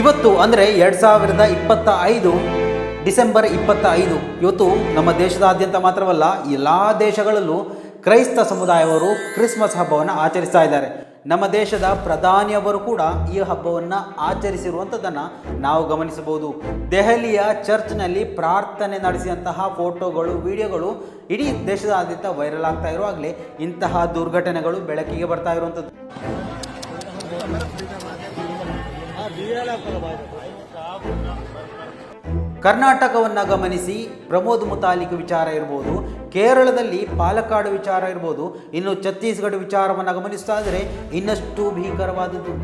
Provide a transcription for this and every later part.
ಇವತ್ತು ಅಂದರೆ ಎರಡು ಸಾವಿರದ ಇಪ್ಪತ್ತ ಐದು, ಡಿಸೆಂಬರ್ ಇಪ್ಪತ್ತ ಐದು. ಇವತ್ತು ನಮ್ಮ ದೇಶದಾದ್ಯಂತ ಮಾತ್ರವಲ್ಲ, ಎಲ್ಲ ದೇಶಗಳಲ್ಲೂ ಕ್ರೈಸ್ತ ಸಮುದಾಯವರು ಕ್ರಿಸ್ಮಸ್ ಹಬ್ಬವನ್ನು ಆಚರಿಸ್ತಾ ಇದ್ದಾರೆ. ನಮ್ಮ ದೇಶದ ಪ್ರಧಾನಿಯವರು ಕೂಡ ಈ ಹಬ್ಬವನ್ನು ಆಚರಿಸಿರುವಂಥದ್ದನ್ನು ನಾವು ಗಮನಿಸಬಹುದು. ದೆಹಲಿಯ ಚರ್ಚ್ನಲ್ಲಿ ಪ್ರಾರ್ಥನೆ ನಡೆಸಿದಂತಹ ಫೋಟೋಗಳು, ವಿಡಿಯೋಗಳು ಇಡೀ ದೇಶದಾದ್ಯಂತ ವೈರಲ್ ಆಗ್ತಾ ಇರುವಾಗಲೇ ಇಂತಹ ದುರ್ಘಟನೆಗಳು ಬೆಳಕಿಗೆ ಬರ್ತಾ ಇರುವಂಥದ್ದು ಕರ್ನಾಟಕವನ್ನು ಗಮನಿಸಿ ಪ್ರಮೋದ್ ಮುತಾಲಿಕ್ ವಿಚಾರ ಇರ್ಬೋದು, ಕೇರಳದಲ್ಲಿ ಪಾಲಕ್ಕಾಡು ವಿಚಾರ ಇರ್ಬೋದು, ಇನ್ನು ಛತ್ತೀಸ್ಗಢ ವಿಚಾರವನ್ನು ಗಮನಿಸ್ತಾ ಇದ್ದರೆ ಇನ್ನಷ್ಟು ಭೀಕರವಾದದ್ದು.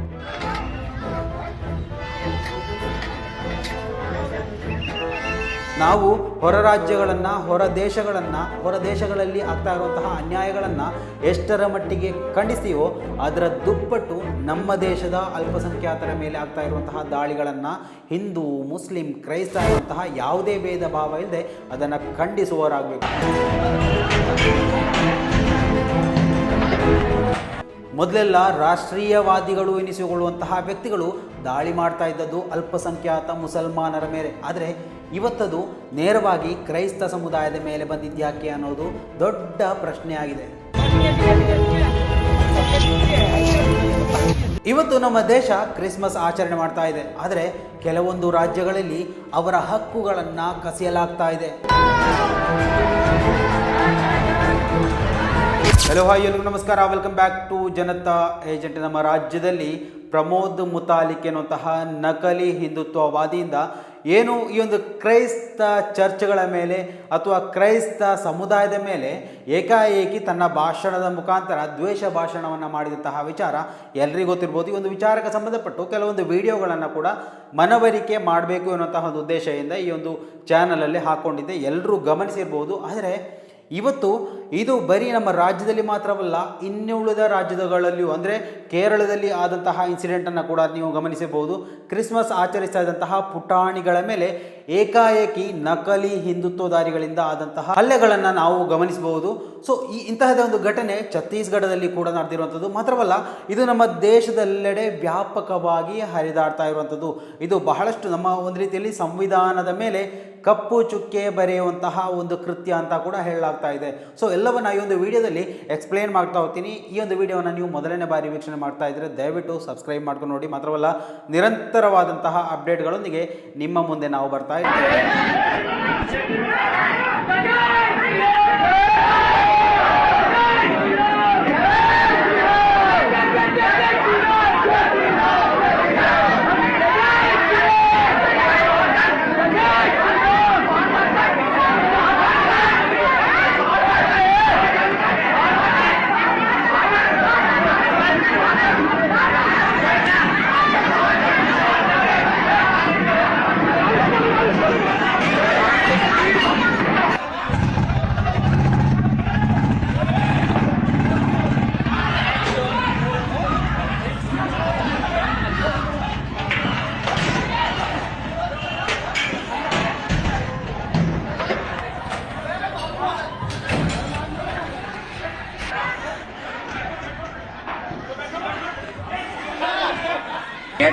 ನಾವು ಹೊರ ರಾಜ್ಯಗಳನ್ನು, ಹೊರ ದೇಶಗಳನ್ನು, ಹೊರ ದೇಶಗಳಲ್ಲಿ ಆಗ್ತಾ ಇರುವಂತಹ ಅನ್ಯಾಯಗಳನ್ನು ಎಷ್ಟರ ಮಟ್ಟಿಗೆ ಖಂಡಿಸ್ತೀವೋ ಅದರ ದುಪ್ಪಟ್ಟು ನಮ್ಮ ದೇಶದ ಅಲ್ಪಸಂಖ್ಯಾತರ ಮೇಲೆ ಆಗ್ತಾ ಇರುವಂತಹ ದಾಳಿಗಳನ್ನು ಹಿಂದೂ, ಮುಸ್ಲಿಂ, ಕ್ರೈಸ್ತ ಇರುವಂತಹ ಯಾವುದೇ ಭೇದ ಭಾವ ಇಲ್ಲದೆ ಅದನ್ನು ಖಂಡಿಸುವವರಾಗಬೇಕು. ಮೊದಲೆಲ್ಲ ರಾಷ್ಟ್ರೀಯವಾದಿಗಳು ಎನಿಸಿಕೊಳ್ಳುವಂತಹ ವ್ಯಕ್ತಿಗಳು ದಾಳಿ ಮಾಡ್ತಾ ಇದ್ದದ್ದು ಅಲ್ಪಸಂಖ್ಯಾತ ಮುಸಲ್ಮಾನರ ಮೇಲೆ. ಆದರೆ ಇವತ್ತದು ನೇರವಾಗಿ ಕ್ರೈಸ್ತ ಸಮುದಾಯದ ಮೇಲೆ ಬಂದಿದ್ಯಾಕೆ ಅನ್ನೋದು ದೊಡ್ಡ ಪ್ರಶ್ನೆಯಾಗಿದೆ. ಇವತ್ತು ನಮ್ಮ ದೇಶ ಕ್ರಿಸ್ಮಸ್ ಆಚರಣೆ ಮಾಡ್ತಾ ಇದೆ. ಆದರೆ ಕೆಲವೊಂದು ರಾಜ್ಯಗಳಲ್ಲಿ ಅವರ ಹಕ್ಕುಗಳನ್ನು ಕಸಿಯಲಾಗ್ತಾ ಇದೆ. ಹಲೋ ಹಾಯ್ ಎಲ್ರಿಗೂ ನಮಸ್ಕಾರ. Welcome back to Janata agent ನಮ್ಮ ರಾಜ್ಯದಲ್ಲಿ ಪ್ರಮೋದ್ ಮುತಾಲಿಕ್ ಎನ್ನುವಂತಹ ನಕಲಿ ಹಿಂದುತ್ವವಾದಿಯಿಂದ ಏನು ಈ ಒಂದು ಕ್ರೈಸ್ತ ಚರ್ಚ್ಗಳ ಮೇಲೆ ಅಥವಾ ಕ್ರೈಸ್ತ ಸಮುದಾಯದ ಮೇಲೆ ಏಕಾಏಕಿ ತನ್ನ ಭಾಷಣದ ಮುಖಾಂತರ ದ್ವೇಷ ಭಾಷಣವನ್ನು ಮಾಡಿದಂತಹ ವಿಚಾರ ಎಲ್ರಿಗೂ ಗೊತ್ತಿರ್ಬೋದು. ಈ ಒಂದು ವಿಚಾರಕ್ಕೆ ಸಂಬಂಧಪಟ್ಟು ಕೆಲವೊಂದು ವಿಡಿಯೋಗಳನ್ನು ಕೂಡ ಮನವರಿಕೆ ಮಾಡಬೇಕು ಎನ್ನುವಂತಹ ಒಂದು ಉದ್ದೇಶದಿಂದ ಈ ಒಂದು ಚಾನಲಲ್ಲಿ ಹಾಕ್ಕೊಂಡಿದ್ದೆ ಎಲ್ಲರೂ ಗಮನಿಸಿರ್ಬೋದು. ಆದರೆ ಇವತ್ತು ಇದು ಬರೀ ನಮ್ಮ ರಾಜ್ಯದಲ್ಲಿ ಮಾತ್ರವಲ್ಲ ಇನ್ನುಳಿದ ರಾಜ್ಯಗಳಲ್ಲಿಯೂ, ಅಂದರೆ ಕೇರಳದಲ್ಲಿ ಆದಂತಹ ಇನ್ಸಿಡೆಂಟನ್ನು ಕೂಡ ನೀವು ಗಮನಿಸಬಹುದು. ಕ್ರಿಸ್ಮಸ್ ಆಚರಿಸ್ತಾ ಪುಟಾಣಿಗಳ ಮೇಲೆ ಏಕಾಏಕಿ ನಕಲಿ ಹಿಂದುತ್ವಧಾರಿಗಳಿಂದ ಆದಂತಹ ಹಲ್ಲೆಗಳನ್ನು ನಾವು ಗಮನಿಸಬಹುದು. ಸೊ ಈ ಇಂತಹದ ಒಂದು ಘಟನೆ ಛತ್ತೀಸ್ಗಢದಲ್ಲಿ ಕೂಡ ನಡೆದಿರುವಂಥದ್ದು ಮಾತ್ರವಲ್ಲ, ಇದು ನಮ್ಮ ದೇಶದೆಲ್ಲೆಡೆ ವ್ಯಾಪಕವಾಗಿ ಹರಿದಾಡ್ತಾ ಇರುವಂಥದ್ದು ಇದು ಬಹಳಷ್ಟು ನಮ್ಮ ಒಂದು ರೀತಿಯಲ್ಲಿ ಸಂವಿಧಾನದ ಮೇಲೆ ಕಪ್ಪು ಚುಕ್ಕೆ ಬರೆಯುವಂತಹ ಒಂದು ಕೃತ್ಯ ಅಂತ ಕೂಡ ಹೇಳಲಾಗ್ತಾ ಇದೆ. ಸೊ ಎಲ್ಲವನ್ನ ಈ ಒಂದು ವಿಡಿಯೋದಲ್ಲಿ ಎಕ್ಸ್ಪ್ಲೇನ್ ಮಾಡ್ತಾ ಹೋಗ್ತೀನಿ. ಈ ಒಂದು ವಿಡಿಯೋವನ್ನು ನೀವು ಮೊದಲನೇ ಬಾರಿ ವೀಕ್ಷಣೆ ಮಾಡ್ತಾ ಇದ್ದರೆ ದಯವಿಟ್ಟು ಸಬ್ಸ್ಕ್ರೈಬ್ ಮಾಡ್ಕೊಂಡು ನೋಡಿ. ಮಾತ್ರವಲ್ಲ, ನಿರಂತರವಾದಂತಹ ಅಪ್ಡೇಟ್ಗಳೊಂದಿಗೆ ನಿಮ್ಮ ಮುಂದೆ ನಾವು ಬರ್ತಾ Давайте.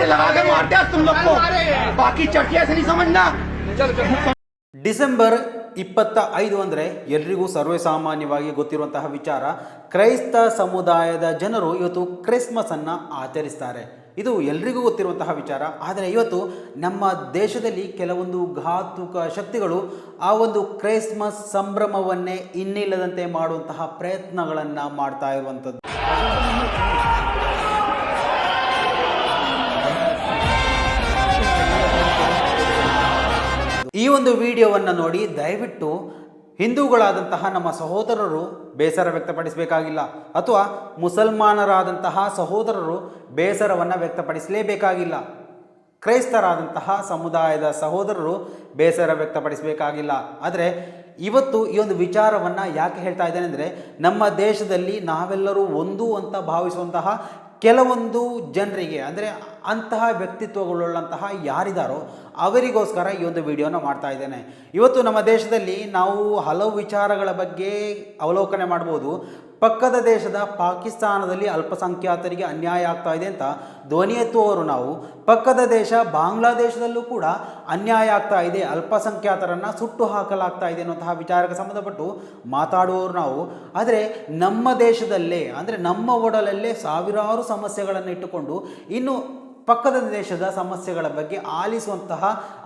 लगा के मारते हैं तुम लोग को बाकी चटिया से नहीं समझना ಡಿಸೆಂಬರ್ ಇಪ್ಪತ್ತ ಐದು ಅಂದರೆ ಎಲ್ರಿಗೂ ಸರ್ವೇಸಾಮಾನ್ಯವಾಗಿ ಗೊತ್ತಿರುವಂತಹ ವಿಚಾರ ಕ್ರೈಸ್ತ ಸಮುದಾಯದ ಜನರು ಇವತ್ತು ಕ್ರಿಸ್ಮಸನ್ನು ಆಚರಿಸ್ತಾರೆ ಇದು ಎಲ್ರಿಗೂ ಗೊತ್ತಿರುವಂತಹ ವಿಚಾರ ಆದರೆ ಇವತ್ತು ನಮ್ಮ ದೇಶದಲ್ಲಿ ಕೆಲವೊಂದು ಘಾತುಕ ಶಕ್ತಿಗಳು ಆ ಒಂದು ಕ್ರೈಸ್ಮಸ್ ಸಂಭ್ರಮವನ್ನೇ ಇನ್ನಿಲ್ಲದಂತೆ ಮಾಡುವಂತಹ ಪ್ರಯತ್ನಗಳನ್ನು ಮಾಡ್ತಾ ಇರುವಂಥದ್ದು ಈ ಒಂದು ವಿಡಿಯೋವನ್ನು ನೋಡಿ ದಯವಿಟ್ಟು ಹಿಂದೂಗಳಾದಂತಹ ನಮ್ಮ ಸಹೋದರರು ಬೇಸರ ವ್ಯಕ್ತಪಡಿಸಬೇಕಾಗಿಲ್ಲ ಅಥವಾ ಮುಸಲ್ಮಾನರಾದಂತಹ ಸಹೋದರರು ಬೇಸರವನ್ನು ವ್ಯಕ್ತಪಡಿಸಲೇಬೇಕಾಗಿಲ್ಲ. ಕ್ರೈಸ್ತರಾದಂತಹ ಸಮುದಾಯದ ಸಹೋದರರು ಬೇಸರ ವ್ಯಕ್ತಪಡಿಸಬೇಕಾಗಿಲ್ಲ. ಆದರೆ ಇವತ್ತು ಈ ಒಂದು ವಿಚಾರವನ್ನು ಯಾಕೆ ಹೇಳ್ತಾ ಇದ್ದೇನೆ ಅಂದರೆ ನಮ್ಮ ದೇಶದಲ್ಲಿ ನಾವೆಲ್ಲರೂ ಒಂದು ಅಂತ ಭಾವಿಸುವಂತಹ ಕೆಲವೊಂದು ಜನರಿಗೆ, ಅಂದರೆ ಅಂತಹ ವ್ಯಕ್ತಿತ್ವಗಳುಳ್ಳಂತಹ ಯಾರಿದಾರೋ ಅವರಿಗೋಸ್ಕರ ಈ ಒಂದು ವಿಡಿಯೋನ ಮಾಡ್ತಾ ಇದ್ದೇನೆ. ಇವತ್ತು ನಮ್ಮ ದೇಶದಲ್ಲಿ ನಾವು ಹಲವು ವಿಚಾರಗಳ ಬಗ್ಗೆ ಅವಲೋಕನೆ ಮಾಡ್ಬೋದು. ಪಕ್ಕದ ದೇಶದ ಪಾಕಿಸ್ತಾನದಲ್ಲಿ ಅಲ್ಪಸಂಖ್ಯಾತರಿಗೆ ಅನ್ಯಾಯ ಆಗ್ತಾ ಇದೆ ಅಂತ ಧ್ವನಿ ಎತ್ತುವವರು ನಾವು. ಪಕ್ಕದ ದೇಶ ಬಾಂಗ್ಲಾದೇಶದಲ್ಲೂ ಕೂಡ ಅನ್ಯಾಯ ಆಗ್ತಾ ಇದೆ. ಅಲ್ಪಸಂಖ್ಯಾತರನ್ನು ಸುಟ್ಟು ಹಾಕಲಾಗ್ತಾ ಇದೆ ಅನ್ನುವಂತಹ ವಿಚಾರಕ್ಕೆ ಸಂಬಂಧಪಟ್ಟು ಮಾತಾಡುವವರು ನಾವು. ಆದರೆ ನಮ್ಮ ದೇಶದಲ್ಲೇ, ಅಂದರೆ ನಮ್ಮ ಒಡಲಲ್ಲೇ ಸಾವಿರಾರು ಸಮಸ್ಯೆಗಳನ್ನು ಇಟ್ಟುಕೊಂಡು ಇನ್ನು ಪಕ್ಕದ ದೇಶದ ಸಮಸ್ಯೆಗಳ ಬಗ್ಗೆ ಆಲಿಸುವಂತಹ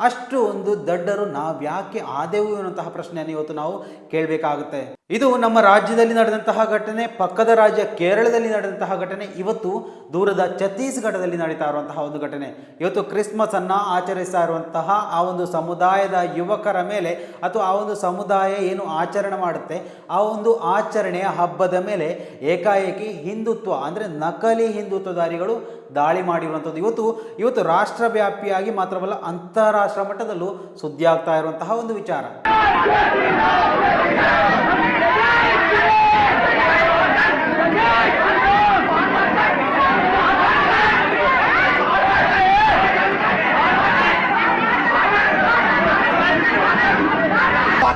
ಅಷ್ಟು ಒಂದು ದಡ್ಡರು ನಾವು ಯಾಕೆ ಆದೆವು ಎನ್ನುವಂತಹ ಪ್ರಶ್ನೆಯನ್ನು ಇವತ್ತು ನಾವು ಕೇಳಬೇಕಾಗುತ್ತೆ. ಇದು ನಮ್ಮ ರಾಜ್ಯದಲ್ಲಿ ನಡೆದಂತಹ ಘಟನೆ, ಪಕ್ಕದ ರಾಜ್ಯ ಕೇರಳದಲ್ಲಿ ನಡೆದಂತಹ ಘಟನೆ, ಇವತ್ತು ದೂರದ ಛತ್ತೀಸ್ಗಢದಲ್ಲಿ ನಡೀತಾ ಇರುವಂತಹ ಒಂದು ಘಟನೆ. ಇವತ್ತು ಕ್ರಿಸ್ಮಸ್ ಅನ್ನ ಆಚರಿಸ್ತಾ ಇರುವಂತಹ ಆ ಒಂದು ಸಮುದಾಯದ ಯುವಕರ ಮೇಲೆ ಅಥವಾ ಆ ಒಂದು ಸಮುದಾಯ ಏನು ಆಚರಣೆ ಮಾಡುತ್ತೆ, ಆ ಒಂದು ಆಚರಣೆಯ ಹಬ್ಬದ ಮೇಲೆ ಏಕಾಏಕಿ ಹಿಂದುತ್ವ ಅಂದರೆ ನಕಲಿ ಹಿಂದುತ್ವಧಾರಿಗಳು ದಾಳಿ ಮಾಡಿರುವಂಥದ್ದು. ಇವತ್ತು ಇವತ್ತು ರಾಷ್ಟ್ರವ್ಯಾಪಿಯಾಗಿ ಮಾತ್ರವಲ್ಲ, ಅಂತಾರಾಷ್ಟ್ರ ಮಟ್ಟದಲ್ಲೂ ಸುದ್ದಿ ಆಗ್ತಾ ಇರುವಂತಹ ಒಂದು ವಿಚಾರ.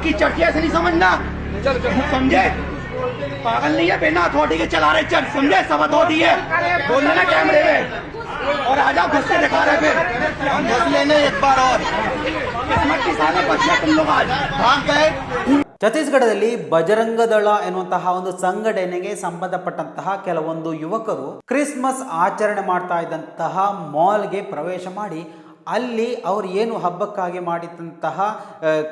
बाकी चर्चे ऐसे नहीं समझना समझे पागल नहीं है बिना अथॉरिटी के चला रहे चर्च समझे सब अथॉरिटी है बोलने ना कैमरे में और आ जाओ घुस के दिखा रहे फिर हम घुस लेने एक बार और किस्मत की साले बच्चे तुम लोग आज भाग गए ಛತ್ತೀಸ್ಗಢದಲ್ಲಿ ಬಜರಂಗ ದಳ ಎನ್ನುವಂತಹ ಒಂದು ಸಂಘಟನೆಗೆ ಸಂಬಂಧಪಟ್ಟಂತಹ ಕೆಲವೊಂದು ಯುವಕರು ಕ್ರಿಸ್ಮಸ್ ಆಚರಣೆ ಮಾಡ್ತಾ ಇದ್ದಂತಹ ಮಾಲ್ಗೆ ಪ್ರವೇಶ ಮಾಡಿ ಅಲ್ಲಿ ಅವರು ಏನು ಹಬ್ಬಕ್ಕಾಗಿ ಮಾಡಿದಂತಹ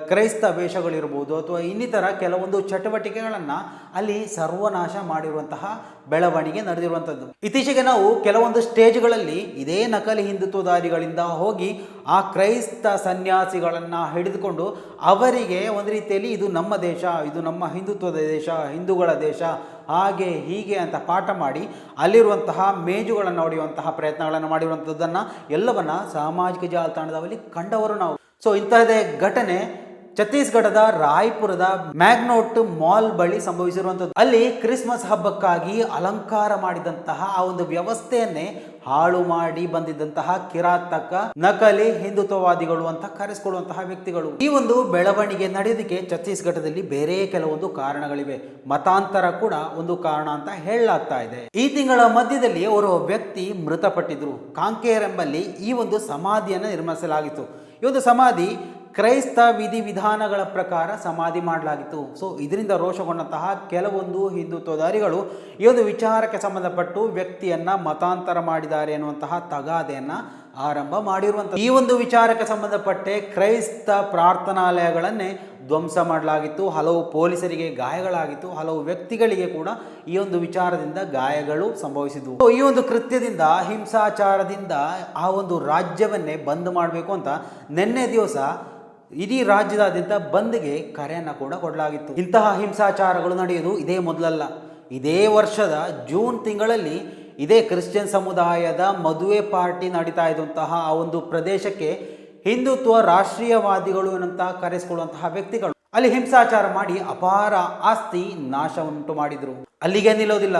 ಕ್ರೈಸ್ತ ವೇಷಗಳಿರ್ಬೋದು ಅಥವಾ ಇನ್ನಿತರ ಕೆಲವೊಂದು ಚಟುವಟಿಕೆಗಳನ್ನು ಅಲ್ಲಿ ಸರ್ವನಾಶ ಮಾಡಿರುವಂತಹ ಬೆಳವಣಿಗೆ ನಡೆದಿರುವಂಥದ್ದು. ಇತ್ತೀಚೆಗೆ ನಾವು ಕೆಲವೊಂದು ಸ್ಟೇಜ್ಗಳಲ್ಲಿ ಇದೇ ನಕಲಿ ಹಿಂದುತ್ವಧಾರಿಗಳಿಂದ ಹೋಗಿ ಆ ಕ್ರೈಸ್ತ ಸನ್ಯಾಸಿಗಳನ್ನು ಹಿಡಿದುಕೊಂಡು ಅವರಿಗೆ ಒಂದು ರೀತಿಯಲ್ಲಿ ಇದು ನಮ್ಮ ದೇಶ, ಇದು ನಮ್ಮ ಹಿಂದುತ್ವದ ದೇಶ, ಹಿಂದೂಗಳ ದೇಶ, ಹಾಗೆ ಹೀಗೆ ಅಂತ ಪಾಠ ಮಾಡಿ ಅಲ್ಲಿರುವಂತಹ ಮೇಜುಗಳನ್ನು ಹೊಡೆಯುವಂತಹ ಪ್ರಯತ್ನಗಳನ್ನು ಮಾಡಿರುವಂಥದ್ದನ್ನು ಎಲ್ಲವನ್ನ ಸಾಮಾಜಿಕ ಜಾಲತಾಣದಲ್ಲಿ ಕಂಡವರು ನಾವು. ಸೊ ಇಂತಹದೇ ಘಟನೆ ಛತ್ತೀಸ್ಗಢದ ರಾಯ್ಪುರದ ಮ್ಯಾಗ್ನೋಟ್ ಮಾಲ್ ಬಳಿ ಸಂಭವಿಸಿರುವಂಥದ್ದು. ಅಲ್ಲಿ ಕ್ರಿಸ್ಮಸ್ ಹಬ್ಬಕ್ಕಾಗಿ ಅಲಂಕಾರ ಮಾಡಿದಂತಹ ಆ ಒಂದು ವ್ಯವಸ್ಥೆಯನ್ನೇ ಹಾಳು ಮಾಡಿ ಬಂದಿದ್ದಂತಹ ಕಿರಾತಕ, ನಕಲಿ ಹಿಂದುತ್ವವಾದಿಗಳು ಅಂತ ಕರೆಸಿಕೊಳ್ಳುವಂತಹ ವ್ಯಕ್ತಿಗಳು. ಈ ಒಂದು ಬೆಳವಣಿಗೆ ನಡೆಯೋದಕ್ಕೆ ಛತ್ತೀಸ್ಗಢದಲ್ಲಿ ಬೇರೆ ಕೆಲವೊಂದು ಕಾರಣಗಳಿವೆ. ಮತಾಂತರ ಕೂಡ ಒಂದು ಕಾರಣ ಅಂತ ಹೇಳಲಾಗ್ತಾ ಇದೆ. ಈ ತಿಂಗಳ ಮಧ್ಯದಲ್ಲಿ ಅವರು ವ್ಯಕ್ತಿ ಮೃತಪಟ್ಟಿದ್ರು. ಕಾಂಕೇರ್ ಎಂಬಲ್ಲಿ ಈ ಒಂದು ಸಮಾಧಿಯನ್ನು ನಿರ್ಮಿಸಲಾಗಿತ್ತು. ಈ ಒಂದು ಸಮಾಧಿ ಕ್ರೈಸ್ತ ವಿಧಿವಿಧಾನಗಳ ಪ್ರಕಾರ ಸಮಾಧಿ ಮಾಡಲಾಗಿತ್ತು. ಸೊ ಇದರಿಂದ ರೋಷಗೊಂಡಂತಹ ಕೆಲವೊಂದು ಹಿಂದುತ್ವಧಾರಿಗಳು ಈ ಒಂದು ವಿಚಾರಕ್ಕೆ ಸಂಬಂಧಪಟ್ಟು ವ್ಯಕ್ತಿಯನ್ನ ಮತಾಂತರ ಮಾಡಿದ್ದಾರೆ ಎನ್ನುವಂತಹ ತಗಾದೆಯನ್ನು ಆರಂಭ ಮಾಡಿರುವಂಥ ಈ ಒಂದು ವಿಚಾರಕ್ಕೆ ಸಂಬಂಧಪಟ್ಟೆ ಕ್ರೈಸ್ತ ಪ್ರಾರ್ಥನಾಲಯಗಳನ್ನೇ ಧ್ವಂಸ ಮಾಡಲಾಗಿತ್ತು. ಹಲವು ಪೊಲೀಸರಿಗೆ ಗಾಯಗಳಾಗಿತ್ತು. ಹಲವು ವ್ಯಕ್ತಿಗಳಿಗೆ ಕೂಡ ಈ ಒಂದು ವಿಚಾರದಿಂದ ಗಾಯಗಳು ಸಂಭವಿಸಿದವು. ಈ ಒಂದು ಕೃತ್ಯದಿಂದ, ಹಿಂಸಾಚಾರದಿಂದ ಆ ಒಂದು ರಾಜ್ಯವನ್ನೇ ಬಂದ್ ಮಾಡಬೇಕು ಅಂತ ನಿನ್ನೆ ದಿವಸ ಇಡೀ ರಾಜ್ಯದಾದ್ಯಂತ ಬಂದ್ಗೆ ಕರೆಯನ್ನು ಕೂಡ ಕೊಡಲಾಗಿತ್ತು. ಇಂತಹ ಹಿಂಸಾಚಾರಗಳು ನಡೆಯುವುದು ಇದೇ ಮೊದಲಲ್ಲ. ಇದೇ ವರ್ಷದ ಜೂನ್ ತಿಂಗಳಲ್ಲಿ ಇದೇ ಕ್ರಿಶ್ಚಿಯನ್ ಸಮುದಾಯದ ಮದುವೆ ಪಾರ್ಟಿ ನಡೀತಾ ಇದ್ದಂತಹ ಆ ಒಂದು ಪ್ರದೇಶಕ್ಕೆ ಹಿಂದುತ್ವ ರಾಷ್ಟ್ರೀಯವಾದಿಗಳು ಎನ್ನುವಂತಹ ಕರೆಸಿಕೊಳ್ಳುವಂತಹ ವ್ಯಕ್ತಿಗಳು. ಅಲ್ಲಿ ಹಿಂಸಾಚಾರ ಮಾಡಿ ಅಪಾರ ಆಸ್ತಿ ನಾಶವನ್ನುಂಟು ಮಾಡಿದರು. ಅಲ್ಲಿಗೆ ನಿಲ್ಲೋದಿಲ್ಲ.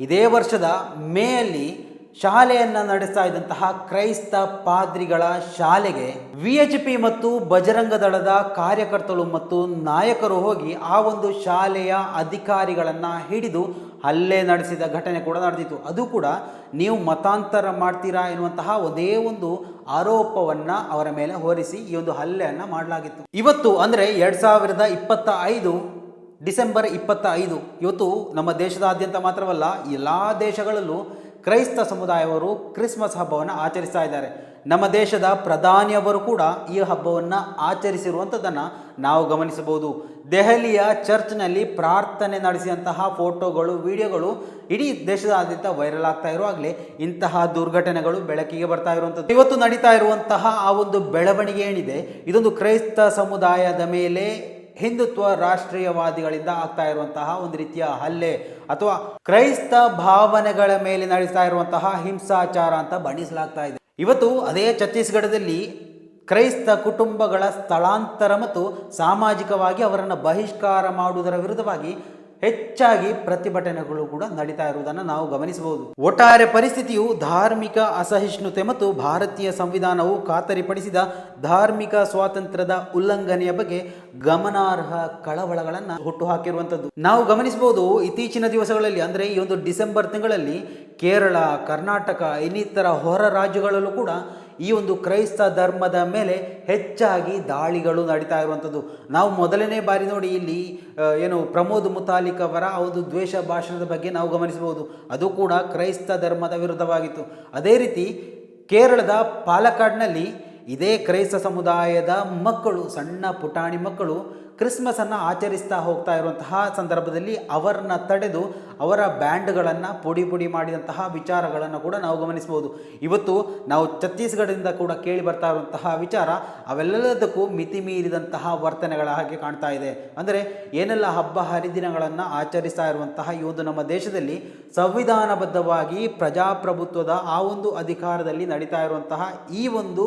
ಇದೇ ವರ್ಷದ ಮೇಯಲ್ಲಿ ಶಾಲೆಯನ್ನ ನಡೆಸ್ತಾ ಇದ್ದಂತಹ ಕ್ರೈಸ್ತ ಪಾದ್ರಿಗಳ ಶಾಲೆಗೆ ವಿ ಎಚ್ ಪಿ ಮತ್ತು ಬಜರಂಗ ದಳದ ಕಾರ್ಯಕರ್ತರು ಮತ್ತು ನಾಯಕರು ಹೋಗಿ ಆ ಒಂದು ಶಾಲೆಯ ಅಧಿಕಾರಿಗಳನ್ನು ಹಿಡಿದು ಹಲ್ಲೆ ನಡೆಸಿದ ಘಟನೆ ಕೂಡ ನಡೆದಿತ್ತು. ಅದು ಕೂಡ ನೀವು ಮತಾಂತರ ಮಾಡ್ತೀರಾ ಎನ್ನುವಂತಹ ಒಂದೇ ಒಂದು ಆರೋಪವನ್ನ ಅವರ ಮೇಲೆ ಹೊರಿಸಿ ಈ ಒಂದು ಹಲ್ಲೆಯನ್ನು ಮಾಡಲಾಗಿತ್ತು. ಇವತ್ತು ಅಂದ್ರೆ ಎರಡ್ ಸಾವಿರದ ಇಪ್ಪತ್ತ ಐದು, ಡಿಸೆಂಬರ್ ಇಪ್ಪತ್ತ ಐದು, ಇವತ್ತು ನಮ್ಮ ದೇಶದಾದ್ಯಂತ ಮಾತ್ರವಲ್ಲ ಎಲ್ಲ ದೇಶಗಳಲ್ಲೂ ಕ್ರೈಸ್ತ ಸಮುದಾಯವರು ಕ್ರಿಸ್ಮಸ್ ಹಬ್ಬವನ್ನು ಆಚರಿಸ್ತಾ ಇದ್ದಾರೆ. ನಮ್ಮ ದೇಶದ ಪ್ರಧಾನಿಯವರು ಕೂಡ ಈ ಹಬ್ಬವನ್ನು ಆಚರಿಸಿರುವಂಥದ್ದನ್ನು ನಾವು ಗಮನಿಸಬಹುದು. ದೆಹಲಿಯ ಚರ್ಚ್ನಲ್ಲಿ ಪ್ರಾರ್ಥನೆ ನಡೆಸಿದಂತಹ ಫೋಟೋಗಳು, ವಿಡಿಯೋಗಳು ಇಡೀ ದೇಶದಾದ್ಯಂತ ವೈರಲ್ ಆಗ್ತಾ ಇರುವಾಗಲೇ ಇಂತಹ ದುರ್ಘಟನೆಗಳು ಬೆಳಕಿಗೆ ಬರ್ತಾ ಇರುವಂಥದ್ದು ಇವತ್ತು ನಡೀತಾ ಇರುವಂತಹ ಆ ಒಂದು ಬೆಳವಣಿಗೆ ಏನಿದೆ, ಇದೊಂದು ಕ್ರೈಸ್ತ ಸಮುದಾಯದ ಮೇಲೆ ಹಿಂದುತ್ವ ರಾಷ್ಟ್ರೀಯವಾದಿಗಳಿಂದ ಆಗ್ತಾ ಇರುವಂತಹ ಒಂದು ರೀತಿಯ ಹಲ್ಲೆ ಅಥವಾ ಕ್ರೈಸ್ತ ಭಾವನೆಗಳ ಮೇಲೆ ನಡೆಸ್ತಾ ಇರುವಂತಹ ಹಿಂಸಾಚಾರ ಅಂತ ಬಣ್ಣಿಸಲಾಗ್ತಾ ಇದೆ. ಇವತ್ತು ಅದೇ ಛತ್ತೀಸ್ಗಢದಲ್ಲಿ ಕ್ರೈಸ್ತ ಕುಟುಂಬಗಳ ಸ್ಥಳಾಂತರ ಮತ್ತು ಸಾಮಾಜಿಕವಾಗಿ ಅವರನ್ನು ಬಹಿಷ್ಕಾರ ಮಾಡುವುದರ ವಿರುದ್ಧವಾಗಿ ಹೆಚ್ಚಾಗಿ ಪ್ರತಿಭಟನೆಗಳು ಕೂಡ ನಡೀತಾ ಇರುವುದನ್ನು ನಾವು ಗಮನಿಸಬಹುದು. ಒಟ್ಟಾರೆ ಪರಿಸ್ಥಿತಿಯು ಧಾರ್ಮಿಕ ಅಸಹಿಷ್ಣುತೆ ಮತ್ತು ಭಾರತೀಯ ಸಂವಿಧಾನವು ಖಾತರಿಪಡಿಸಿದ ಧಾರ್ಮಿಕ ಸ್ವಾತಂತ್ರ್ಯದ ಉಲ್ಲಂಘನೆಯ ಬಗ್ಗೆ ಗಮನಾರ್ಹ ಕಳವಳಗಳನ್ನು ಹುಟ್ಟು ಹಾಕಿರುವಂಥದ್ದು ನಾವು ಗಮನಿಸಬಹುದು ಇತ್ತೀಚಿನ ದಿವಸಗಳಲ್ಲಿ, ಅಂದರೆ ಈ ಒಂದು ಡಿಸೆಂಬರ್ ತಿಂಗಳಲ್ಲಿ ಕೇರಳ, ಕರ್ನಾಟಕ, ಇನ್ನಿತರ ಹೊರ ರಾಜ್ಯಗಳಲ್ಲೂ ಕೂಡ ಈ ಒಂದು ಕ್ರೈಸ್ತ ಧರ್ಮದ ಮೇಲೆ ಹೆಚ್ಚಾಗಿ ದಾಳಿಗಳು ನಡೀತಾ ಇರುವಂಥದ್ದು. ನಾವು ಮೊದಲನೇ ಬಾರಿ ನೋಡಿ ಇಲ್ಲಿ ಏನು ಪ್ರಮೋದ್ ಮುತಾಲಿಕ್ ಅವರ ಆ ಒಂದು ದ್ವೇಷ ಭಾಷಣದ ಬಗ್ಗೆ ನಾವು ಗಮನಿಸಬಹುದು. ಅದು ಕೂಡ ಕ್ರೈಸ್ತ ಧರ್ಮದ ವಿರುದ್ಧವಾಗಿತ್ತು. ಅದೇ ರೀತಿ ಕೇರಳದ ಪಾಲಕ್ಕಾಡ್ನಲ್ಲಿ ಇದೇ ಕ್ರೈಸ್ತ ಸಮುದಾಯದ ಮಕ್ಕಳು, ಸಣ್ಣ ಪುಟಾಣಿ ಮಕ್ಕಳು ಕ್ರಿಸ್ಮಸನ್ನು ಆಚರಿಸ್ತಾ ಹೋಗ್ತಾ ಇರುವಂತಹ ಸಂದರ್ಭದಲ್ಲಿ ಅವರನ್ನ ತಡೆದು ಅವರ ಬ್ಯಾಂಡ್ಗಳನ್ನು ಪುಡಿ ಪುಡಿ ಮಾಡಿದಂತಹ ವಿಚಾರಗಳನ್ನು ಕೂಡ ನಾವು ಗಮನಿಸ್ಬೋದು ಇವತ್ತು ನಾವು ಛತ್ತೀಸ್ಗಢದಿಂದ ಕೂಡ ಕೇಳಿ ಬರ್ತಾ ಇರುವಂತಹ ವಿಚಾರ ಅವೆಲ್ಲದಕ್ಕೂ ಮಿತಿ ಮೀರಿದಂತಹ ವರ್ತನೆಗಳ ಹಾಗೆ ಕಾಣ್ತಾ ಇದೆ. ಅಂದರೆ ಏನೆಲ್ಲ ಹಬ್ಬ ಹರಿದಿನಗಳನ್ನು ಆಚರಿಸ್ತಾ ಇರುವಂತಹ ಒಂದು ನಮ್ಮ ದೇಶದಲ್ಲಿ ಸಂವಿಧಾನಬದ್ಧವಾಗಿ ಪ್ರಜಾಪ್ರಭುತ್ವದ ಆ ಒಂದು ಅಧಿಕಾರದಲ್ಲಿ ನಡೀತಾ ಇರುವಂತಹ ಈ ಒಂದು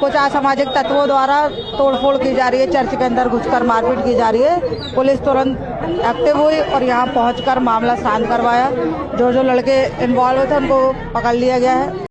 कुछ असामाजिक तत्वों द्वारा तोड़फोड़ की जा रही है, चर्च के अंदर घुसकर मारपीट की जा रही है। पुलिस तुरंत एक्टिव हुई और यहाँ पहुंचकर मामला शांत करवाया। जो जो लड़के इन्वॉल्व थे, उनको पकड़ लिया गया है।